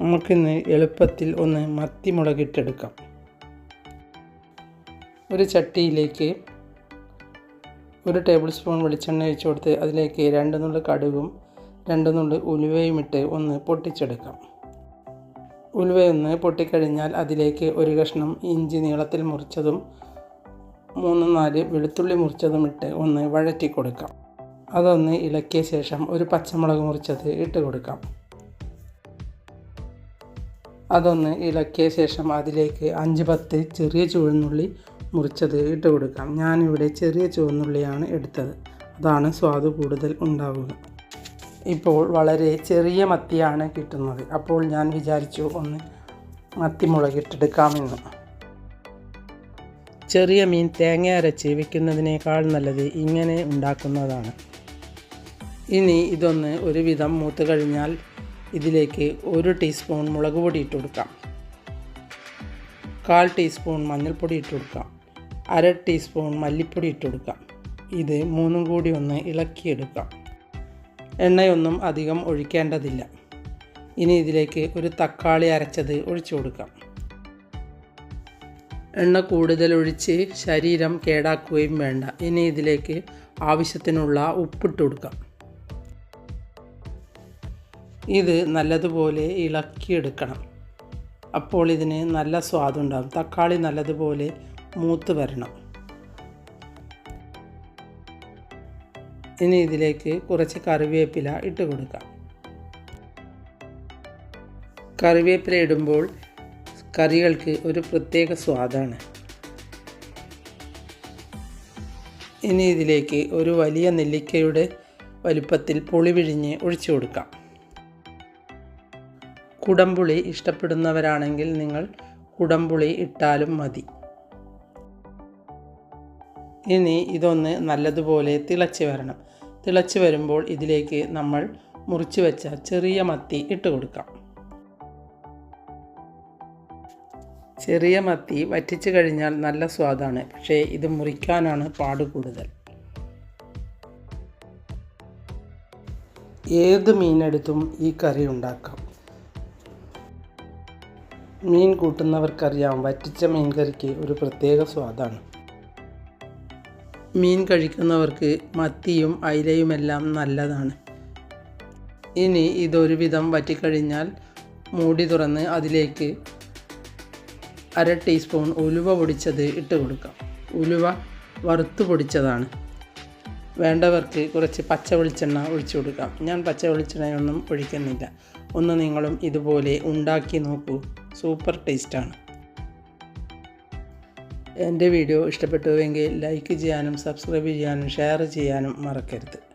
നമുക്കിന്ന് എളുപ്പത്തിൽ ഒന്ന് മത്തിമുളകിട്ടെടുക്കാം ഒരു ചട്ടിയിലേക്ക് ഒരു ടേബിൾ സ്പൂൺ വെളിച്ചെണ്ണ ഒഴിച്ചു കൊടുത്ത് അതിലേക്ക് രണ്ട് നുള്ളു കടുകും രണ്ട് നുള്ളു ഉലുവയും ഇട്ട് ഒന്ന് പൊട്ടിച്ചെടുക്കാം. ഉലുവയൊന്ന് പൊട്ടിക്കഴിഞ്ഞാൽ അതിലേക്ക് ഒരു കഷ്ണം ഇഞ്ചി നീളത്തിൽ മുറിച്ചതും മൂന്ന് നാല് വെളുത്തുള്ളി മുറിച്ചതും ഇട്ട് ഒന്ന് വഴറ്റി കൊടുക്കാം അതൊന്ന് ഇളക്കിയ ശേഷം ഒരു പച്ചമുളക് മുറിച്ചത് ഇട്ട് കൊടുക്കാം. അതൊന്ന് ഇളക്കിയ ശേഷം അതിലേക്ക് അഞ്ച് പത്ത് ചെറിയ ചുവന്നുള്ളി മുറിച്ചത് ഇട്ട് കൊടുക്കാം. ഞാനിവിടെ ചെറിയ ചുവന്നുള്ളിയാണ് എടുത്തത്. അതാണ് സ്വാദ് കൂടുതൽ ഉണ്ടാവുക. ഇപ്പോൾ വളരെ ചെറിയ മത്തിയാണ് കിട്ടുന്നത്. അപ്പോൾ ഞാൻ വിചാരിച്ചു ഒന്ന് മത്തി മുളകിട്ടെടുക്കാമെന്ന് ചെറിയ മീൻ തേങ്ങ അരച്ച് വെക്കുന്നതിനേക്കാൾ നല്ലത് ഇങ്ങനെ ഉണ്ടാക്കുന്നതാണ്. ഇനി ഇതൊന്ന് ഒരുവിധം മൂത്ത് കഴിഞ്ഞാൽ ഇതിലേക്ക് ഒരു ടീസ്പൂൺ മുളക് പൊടി ഇട്ട് കൊടുക്കാം. കാൽ ടീസ്പൂൺ മഞ്ഞൾപ്പൊടി ഇട്ട് കൊടുക്കാം. അര ടീസ്പൂൺ മല്ലിപ്പൊടി ഇട്ട് കൊടുക്കാം. ഇത് മൂന്നും കൂടി ഒന്ന് ഇളക്കിയെടുക്കാം. എണ്ണയൊന്നും അധികം ഒഴിക്കേണ്ടതില്ല. ഇനി ഇതിലേക്ക് ഒരു തക്കാളി അരച്ചത് ഒഴിച്ചു കൊടുക്കാം. എണ്ണ കൂടുതൽ ഒഴിച്ച് ശരീരം കേടാക്കുകയും വേണ്ട. ഇനി ഇതിലേക്ക് ആവശ്യത്തിനുള്ള ഉപ്പിട്ട് കൊടുക്കാം. ഇത് നല്ലതുപോലെ ഇളക്കിയെടുക്കണം. അപ്പോൾ ഇതിന് നല്ല സ്വാദുണ്ടാകും തക്കാളി നല്ലതുപോലെ മൂത്ത് വരണം. ഇനി ഇതിലേക്ക് കുറച്ച് കറിവേപ്പില ഇട്ട് കൊടുക്കാം. കറിവേപ്പില ഇടുമ്പോൾ കറികൾക്ക് ഒരു പ്രത്യേക സ്വാദാണ്. ഇനി ഇതിലേക്ക് ഒരു വലിയ നെല്ലിക്കയുടെ വലുപ്പത്തിൽ പുളി പിഴിഞ്ഞ് ഒഴിച്ചു കൊടുക്കാം. കുടംപുളി ഇഷ്ടപ്പെടുന്നവരാണെങ്കിൽ നിങ്ങൾ കുടംപുളി ഇട്ടാലും മതി. ഇനി ഇതൊന്ന് നല്ലതുപോലെ തിളച്ച് വരണം. തിളച്ച് വരുമ്പോൾ ഇതിലേക്ക് നമ്മൾ മുറിച്ച് വെച്ച ചെറിയ മത്തി ഇട്ട് കൊടുക്കാം. ചെറിയ മത്തി വറ്റിച്ച് കഴിഞ്ഞാൽ നല്ല സ്വാദാണ്. പക്ഷേ ഇത് മുറിക്കാനാണ് പാട് കൂടുതൽ. ഏത് മീനെടുത്തും ഈ കറി ഉണ്ടാക്കാം. മീൻ കൂട്ടുന്നവർക്കറിയാം വറ്റിച്ച മീൻ കറിക്ക് ഒരു പ്രത്യേക സ്വാദാണ്. മീൻ കഴിക്കുന്നവർക്ക് മത്തിയും അയിലയുമെല്ലാം നല്ലതാണ്. ഇനി ഇതൊരുവിധം വറ്റിക്കഴിഞ്ഞാൽ മൂടി തുറന്ന് അതിലേക്ക് അര ടീസ്പൂൺ ഉലുവ പൊടിച്ചത് ഇട്ട് കൊടുക്കാം. ഉലുവ വറുത്ത് പൊടിച്ചതാണ്. വേണ്ടവർക്ക് കുറച്ച് പച്ച വെളിച്ചെണ്ണ ഒഴിച്ചു കൊടുക്കാം. ഞാൻ പച്ച വെളിച്ചെണ്ണയൊന്നും ഒഴിക്കുന്നില്ല. ഒന്ന് നിങ്ങളും ഇതുപോലെ ഉണ്ടാക്കി നോക്കൂ. സൂപ്പർ ടേസ്റ്റാണ്. എന്റെ വീഡിയോ ഇഷ്ടപ്പെട്ടുവെങ്കിൽ ലൈക്ക് ചെയ്യാനും സബ്സ്ക്രൈബ് ചെയ്യാനും ഷെയർ ചെയ്യാനും മറക്കരുത്.